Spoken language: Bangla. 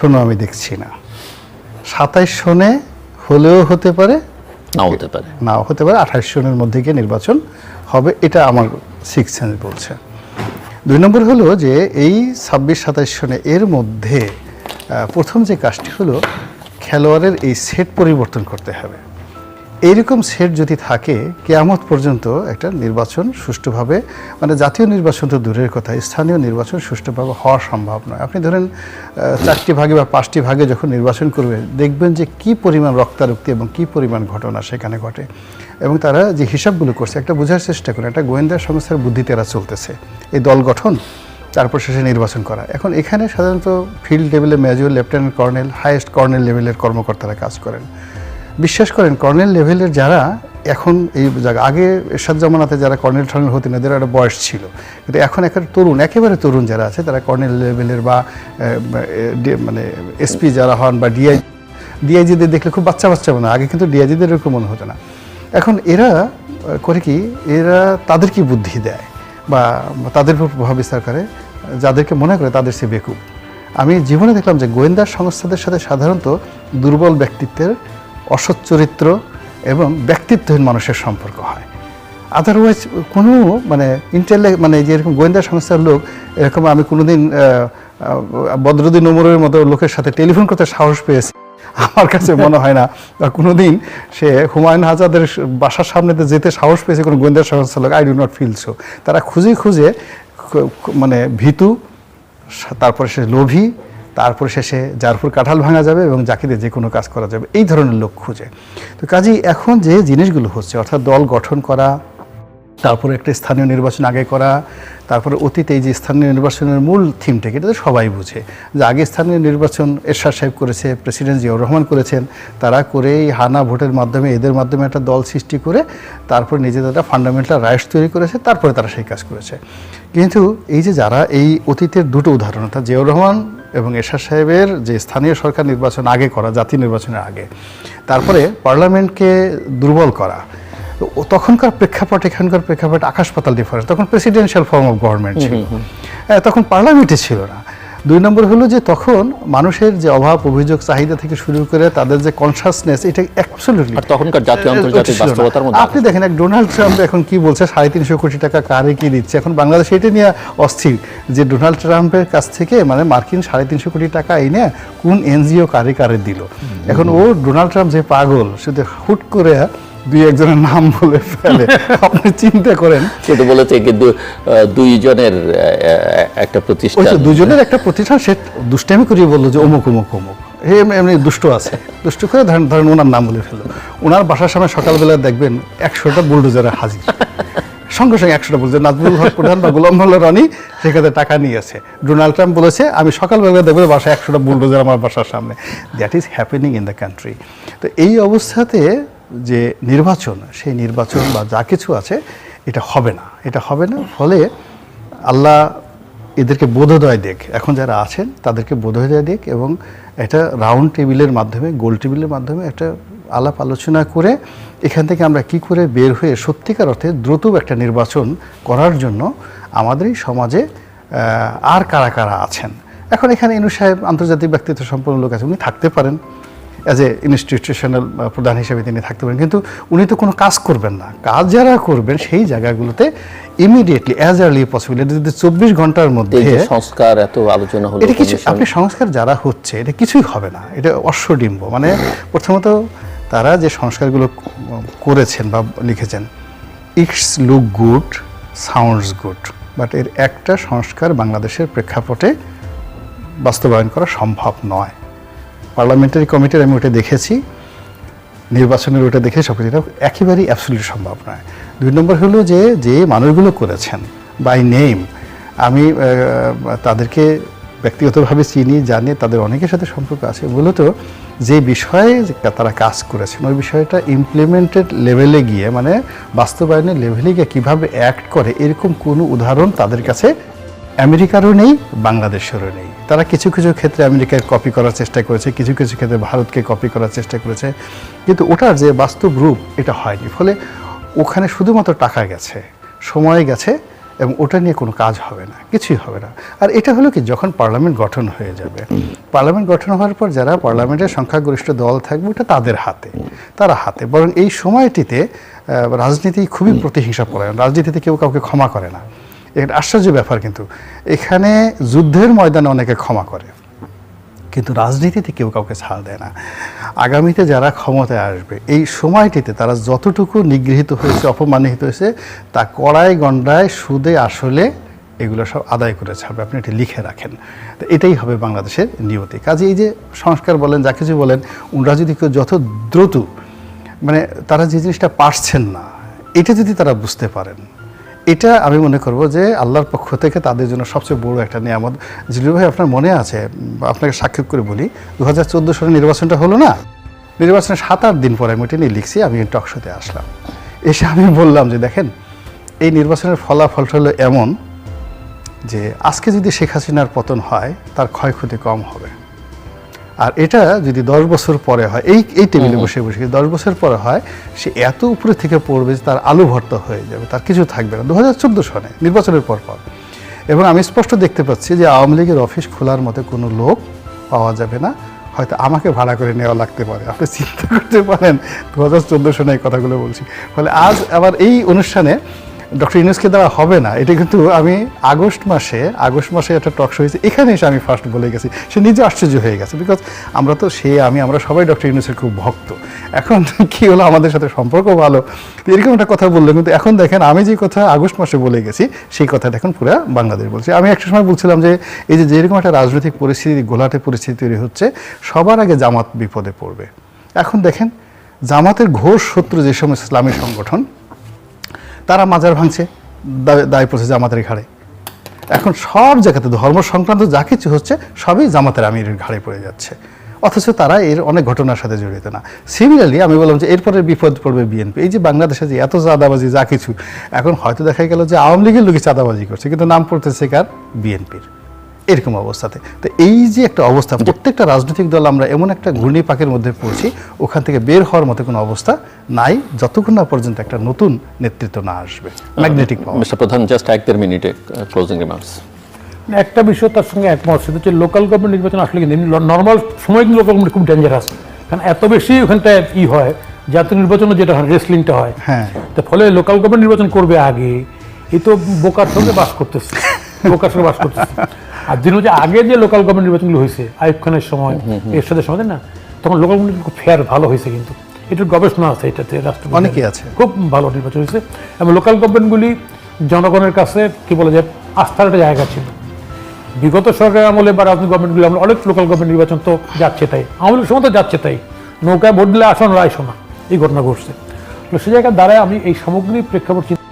শোনো আমি দেখছি না। সাতাইশ সনে হলেও হতে পারে নাও হতে পারে। নাও হতে পারে আঠাশ সনের মধ্যে গিয়ে নির্বাচন হবে এটা আমার সিক্স সেন্স বলছে। দুই নম্বর হলো যে এই ছাব্বিশ সাতাইশ সনে এর মধ্যে প্রথম যে কাজটি হলো খেলোয়াড়ের এই সেট পরিবর্তন করতে হবে। এইরকম সেট যদি থাকে, কেয়ামত পর্যন্ত একটা নির্বাচন সুষ্ঠুভাবে মানে জাতীয় নির্বাচন তো দূরের কথা, স্থানীয় নির্বাচন সুষ্ঠুভাবে হওয়া সম্ভব নয়। আপনি ধরেন চারটি ভাগে বা পাঁচটি ভাগে যখন নির্বাচন করবে, দেখবেন যে কি পরিমাণ রক্তারক্তি এবং কি পরিমাণ ঘটনা সেখানে ঘটে। এবং তারা যে হিসাবগুলো করছে, একটা বোঝার চেষ্টা করে, একটা গোয়েন্দা সংস্থার বুদ্ধিতে এরা চলতেছে। এই দল গঠন, তারপর শেষে নির্বাচন করা। এখন এখানে সাধারণত ফিল্ড লেভেলে major lieutenant colonel, highest colonel লেভেলের কর্মকর্তারা কাজ করেন। বিশ্বাস করেন, কর্নেল লেভেলের যারা এখন এই জায়গা, আগে এরশাদ জামানাতে যারা কর্নেল টর্নেল হতেন, এদের একটা বয়স ছিল। কিন্তু এখন একেবারে তরুণ একেবারে তরুণ যারা আছে, তারা কর্নেল লেভেলের বা মানে এসপি যারা হন বা ডিআই ডিআইজিদের দেখলে খুব বাচ্চা বাচ্চা মনে হয়। আগে কিন্তু ডিআইজিদের এরকম মনে হতো না। এখন এরা করে কি, এরা তাদের কি বুদ্ধি দেয়? বা তাদের উপর প্রভাব বিস্তার করে, যাদেরকে মনে করে তাদের সে বেকুব। আমি জীবনে দেখলাম যে গোয়েন্দা সংস্থাদের সাথে সাধারণত দুর্বল ব্যক্তিত্বের অসৎ চরিত্র এবং ব্যক্তিত্বহীন মানুষের সম্পর্ক হয়। আদারওয়াইজ কোনো মানে ইন্টেলে মানে যেরকম গোয়েন্দা সংস্থার লোক, এরকম আমি কোনোদিন বদরুদ্দিন ওমরের মতো লোকের সাথে টেলিফোন করতে সাহস পেয়েছি। আমার কাছে মনে হয় না। বা কোনোদিন সে হুমায়ুন আজাদের বাসার সামনেতে যেতে সাহস পেয়েছে কোনো গোয়েন্দা সংস্থার লোক I do not feel so তারা খুঁজে খুঁজে মানে ভীতু তারপরে সে লোভী তারপরে শেষে যার উপর কাঁঠাল ভাঙা যাবে এবং যাকে দিয়ে যে কোনো কাজ করা যাবে। এই ধরনের লোক খুঁজে। তো কাজেই এখন যে জিনিসগুলো হচ্ছে, অর্থাৎ দল গঠন করা, তারপরে একটা স্থানীয় নির্বাচন আগে করা, তারপরে অতীতে এই যে স্থানীয় নির্বাচনের মূল থিমটাকে এটা তো সবাই বুঝে। যে আগে স্থানীয় নির্বাচন এরশাদ সাহেব করেছে, প্রেসিডেন্ট জিয়াউর রহমান করেছেন, তারা করে এই হানা ভোটের মাধ্যমে, এদের মাধ্যমে একটা দল সৃষ্টি করে, তারপর নিজেদের একটা ফান্ডামেন্টাল রাইটস তৈরি করেছে, তারপরে তারা সেই কাজ করেছে। কিন্তু এই যে যারা এই অতীতের দুটো উদাহরণ, অর্থাৎ জিয়াউর রহমান এবং এরশাদ সাহেবের যে স্থানীয় সরকার নির্বাচন আগে করা জাতীয় নির্বাচনের আগে তারপরে পার্লামেন্টকে দুর্বল করা তখনকার প্রেক্ষাপট এখানকার প্রেক্ষাপট আকাশ পাতাল ডিফারেন্স তখন প্রেসিডেন্সিয়াল ফর্ম অফ গভর্নমেন্ট ছিল। হ্যাঁ, তখন পার্লামেন্টে ছিল না। দুই নম্বর হলো যে তখন মানুষের যে অভাব অভিযোগ চাহিদা থেকে শুরু করে তাদের যে কনসাসনেস এটা অ্যাবসলিউটলি আর তখনকার জাতীয় আন্তর্জাতিক বাস্তবতার মধ্যে আপনি দেখেন এক ডোনাল্ড ট্রাম্প এখন কি বলছে? সাড়ে তিনশো কোটি টাকা কারে কি দিচ্ছে? এখন বাংলাদেশ এটা নিয়ে অস্থির যে ডোনাল্ড ট্রাম্পের কাছ থেকে মানে মার্কিন সাড়ে তিনশো কোটি টাকা এনে কোন এনজিও কারে কারে দিল? এখন ও ডোনাল্ড ট্রাম্প যে পাগল শুধু হুট করে দুই একজনের নাম বলে ফেলে। আপনি চিন্তা করেন। সে তো বলেছে কিন্তু দুইজনের একটা প্রতিষ্ঠান। দুজনের একটা প্রতিষ্ঠান সে দুষ্টামি করিয়ে বলল যে অমুক অমুক অমুক। হে এমনি দুষ্ট আছে। দুষ্ট করে ধরেন ধরেন ওনার নাম বলে ফেলল। ওনার বাসার সামনে সকালবেলা দেখবেন একশোটা বুলডোজারে হাজির। সঙ্গে সঙ্গে একশোটা বুলডোজার। নাজমুল হক প্রধান বা গোলাম মোল্লা রনি সেখানে টাকা নিয়েছে। ডোনাল্ড ট্রাম্প বলেছে আমি সকালবেলা দেখব বাসায় একশোটা বুলডোজার আমার বাসার সামনে। That is happening in the country তো এই অবস্থাতে যে নির্বাচন, সেই নির্বাচন বা যা কিছু আছে, এটা হবে না। এটা হবে না, ফলে আল্লাহ এদেরকে বোধোদয় দেখ এখন যারা আছেন, তাদেরকে বোধোদয় দেখ এবং একটা রাউন্ড টেবিলের মাধ্যমে, গোল টেবিলের মাধ্যমে একটা আলাপ আলোচনা করে এখান থেকে আমরা কি করে বের হয়ে সত্যিকার অর্থে দ্রুত একটা নির্বাচন করার জন্য আমাদের সমাজে আর কারা কারা আছেন? এখন এখানে ইনু সাহেব আন্তর্জাতিক ব্যক্তিত্ব সম্পন্ন লোক আছে, উনি থাকতে পারেন। অ্যাজ এ ইনস্টিটিউশনাল প্রধান হিসেবে তিনি থাকতে পারেন। কিন্তু উনি তো কোনো কাজ করবেন না। কাজ যারা করবেন সেই জায়গাগুলোতে ইমিডিয়েটলি অ্যাজ আর্লি পসিবল এটা যদি চব্বিশ ঘণ্টার মধ্যে সংস্কার এত আলোচনা হলো এটা কিছু আপনি সংস্কার যারা হচ্ছে এটা কিছুই হবে না। এটা অশ্বডিম্ব। মানে প্রথমত তারা যে সংস্কারগুলো করেছেন বা লিখেছেন it's look good sounds good but এর একটা সংস্কার বাংলাদেশের প্রেক্ষাপটে বাস্তবায়ন করা সম্ভব নয়। পার্লামেন্টারি কমিটির আমি ওটা দেখেছি, নির্বাচনের ওটা দেখে সব কিছু একেবারেই অ্যাবসলিউট সম্ভব নয়। দুই নম্বর হলো যে যে মানুষগুলো করেছেন বাই নেম আমি তাদেরকে ব্যক্তিগতভাবে চিনি, জানি, তাদের অনেকের সাথে সম্পর্ক আছে। মূলত যে বিষয়ে তারা কাজ করেছেন, ওই বিষয়টা ইমপ্লিমেন্টেড লেভেলে গিয়ে মানে বাস্তবায়নের লেভেলে গিয়ে কীভাবে অ্যাক্ট করে, এরকম কোনো উদাহরণ তাদের কাছে আমেরিকারও নেই, বাংলাদেশেরও নেই। তারা কিছু কিছু ক্ষেত্রে আমেরিকার কপি করার চেষ্টা করেছে, কিছু কিছু ক্ষেত্রে ভারতকে কপি করার চেষ্টা করেছে। কিন্তু ওটার যে বাস্তব রূপ, এটা হয়নি। ফলে ওখানে শুধুমাত্র টাকা গেছে, সময় গেছে এবং ওটা নিয়ে কোনো কাজ হবে না, কিছুই হবে না। আর এটা হলো কি, যখন পার্লামেন্ট গঠন হয়ে যাবে, পার্লামেন্ট গঠন হওয়ার পর যারা পার্লামেন্টের সংখ্যাগরিষ্ঠ দল থাকবে, ওটা তাদের হাতে, তারা হাতে। বরং এই সময়টিতে রাজনীতি খুবই প্রতিহিংসা পরায়ণ রাজনীতিতে কেউ কাউকে ক্ষমা করে না। এটা আশ্চর্য ব্যাপার কিন্তু। এখানে যুদ্ধের ময়দানে অনেকে ক্ষমা করে। কিন্তু রাজনীতিতে কেউ কাউকে ছাড় দেয় না। আগামীতে যারা ক্ষমতায় আসবে, এই সময়টিতে তারা যতটুকু নিগৃহীত হয়েছে, অপমানিত হয়েছে, তা কড়াই গন্ডায় সুদে আসলে এগুলো সব আদায় করে ছাড়বে। আপনি এটি লিখে রাখেন। তো এটাই হবে বাংলাদেশের নিয়তি। কাজে এই যে সংস্কার বলেন, যা কিছু বলেন, ওনারা যদি কেউ যত দ্রুত মানে তারা যে জিনিসটা পারছেন না, এটা যদি তারা বুঝতে পারেন এটা আমি মনে করব যে আল্লাহর পক্ষ থেকে তাদের জন্য সবচেয়ে বড় একটা নিয়ামত। জিলু ভাই, আপনার মনে আছে? আপনাকে সাক্ষাৎ করে বলি দু হাজার চোদ্দ সালে নির্বাচনটা হলো না? নির্বাচনের সাত আট দিন পরে আমি ওটা নিয়ে লিখছি, আমি টকশোতে আসলাম। এসে আমি বললাম যে, দেখেন, এই নির্বাচনের ফলাফলটা হলো এমন যে, আজকে যদি শেখ হাসিনার পতন হয়, তার ক্ষয়ক্ষতি কম হবে। আর এটা যদি দশ বছর পরে হয় এই এই টেবিলে বসে বসে দশ বছর পরে হয় সে এত উপরে থেকে পড়বে যে তার আলু ভর্তা হয়ে যাবে তার কিছু থাকবে না। দু হাজার চোদ্দ সনে নির্বাচনের পর পর। এবং আমি স্পষ্ট দেখতে পাচ্ছি যে আওয়ামী লীগের অফিস খোলার মতো কোনো লোক পাওয়া যাবে না। হয়তো আমাকে ভাড়া করে নেওয়া লাগতে পারে। আপনি চিন্তা করতে পারেন দু হাজার চোদ্দ সনে এই কথাগুলো বলছি। ফলে আজ আবার এই অনুষ্ঠানে ডক্টর ইউনুসকে দেওয়া হবে না, এটা কিন্তু আমি আগস্ট মাসে আগস্ট মাসে একটা টক শো হয়েছে, এখানে এসে আমি ফার্স্ট বলে গেছি, সে নিজে আশ্চর্য হয়ে গেছে বিকজ আমরা তো সে, আমি, আমরা সবাই ডক্টর ইউনুসের খুব ভক্ত। এখন কি হলো আমাদের সাথে সম্পর্ক ভালো? এরকম একটা কথা বলল, কিন্তু এখন দেখেন আমি যে কথা আগস্ট মাসে বলে গেছি, সেই কথাটা এখন পুরো বাংলাদেশ বলছি। আমি একটা সময় বলছিলাম যে, এই যে যেরকম একটা রাজনৈতিক পরিস্থিতি, গোলাটে পরিস্থিতি তৈরি হচ্ছে, সবার আগে জামাত বিপদে পড়বে। এখন দেখেন, জামাতের ঘোর শত্রু যে সমস্ত ইসলামী সংগঠন তারা মাজার ভাঙছে, দায়- পড়ছে জামাতের ঘাড়ে। এখন সব জায়গাতে ধর্ম সংক্রান্ত যা কিছু হচ্ছে, সবই জামাতের আমিরের ঘাড়ে পড়ে যাচ্ছে। অথচ তারা এর অনেক ঘটনার সাথে জড়িত না। সিমিলারলি আমি বললাম যে এরপরে বিপদ পড়বে বিএনপি এই যে বাংলাদেশে যে এত চাঁদাবাজি, যা কিছু, এখন হয়তো দেখা গেল যে আওয়ামী লীগের লোকই চাঁদাবাজি করছে, কিন্তু নাম পড়তেছে কার? বিএনপির এরকম অবস্থাতে। তো এই যে একটা অবস্থা প্রত্যেকটা রাজনৈতিক দল আমরা এমন একটা ঘূর্ণি পাকের মধ্যে পড়ছি ওখান থেকে বের হওয়ার মতো কোনো অবস্থা নাই যতক্ষণ না পর্যন্ত একটা নতুন নেতৃত্ব না আসবে। ম্যাগনেটিক পাওয়ার প্রধান জাস্ট এক দেড় মিনিটে ক্লোজিং রিমার্কস একটা বিষয় তার সঙ্গে একমত সেটা হচ্ছে লোকাল গভর্নমেন্ট নির্বাচন আসলে কিন্তু নর্মাল সময় কিন্তু লোকাল গভর্নমেন্ট খুব ডেঞ্জারাস কারণ এত বেশি ওখানটায় ই হয় জাতীয় নির্বাচনে যেটা হয় রেসলিংটা হয়। হ্যাঁ। তো ফলে লোকাল গভর্নমেন্ট নির্বাচন করবে আগে এই তো বোকার সঙ্গে বাস করতেছে। বোকার সঙ্গে বাস করতেছে। আর দিন হচ্ছে আগে যে লোকাল গভর্নমেন্ট নির্বাচনগুলো হয়েছে খানের সময় এরশাদের সময় না? তখন লোকাল গভর্নমেন্ট খুব ফেয়ার ভালো হয়েছে কিন্তু। এটার গবেষণা আছে এটাতে রাষ্ট্র অনেকেই আছে। খুব ভালো নির্বাচন হয়েছে। এবং লোকাল গভর্নমেন্টগুলি জনগণের কাছে কি বলা যায় আস্থার একটা জায়গা ছিল। বিগত সরকারের আমলে বা রাজনৈতিক গভর্নমেন্টগুলো আমরা অনেক লোকাল গভর্নমেন্ট নির্বাচন তো যাচ্ছে তাই। আমাদের সময় তো যাচ্ছে তাই। নৌকায় ভোট দিলে আসন রায় শোনা এই ঘটনা ঘটছে। তো সে জায়গায় দ্বারাই আমি এই সামগ্রিক প্রেক্ষাপট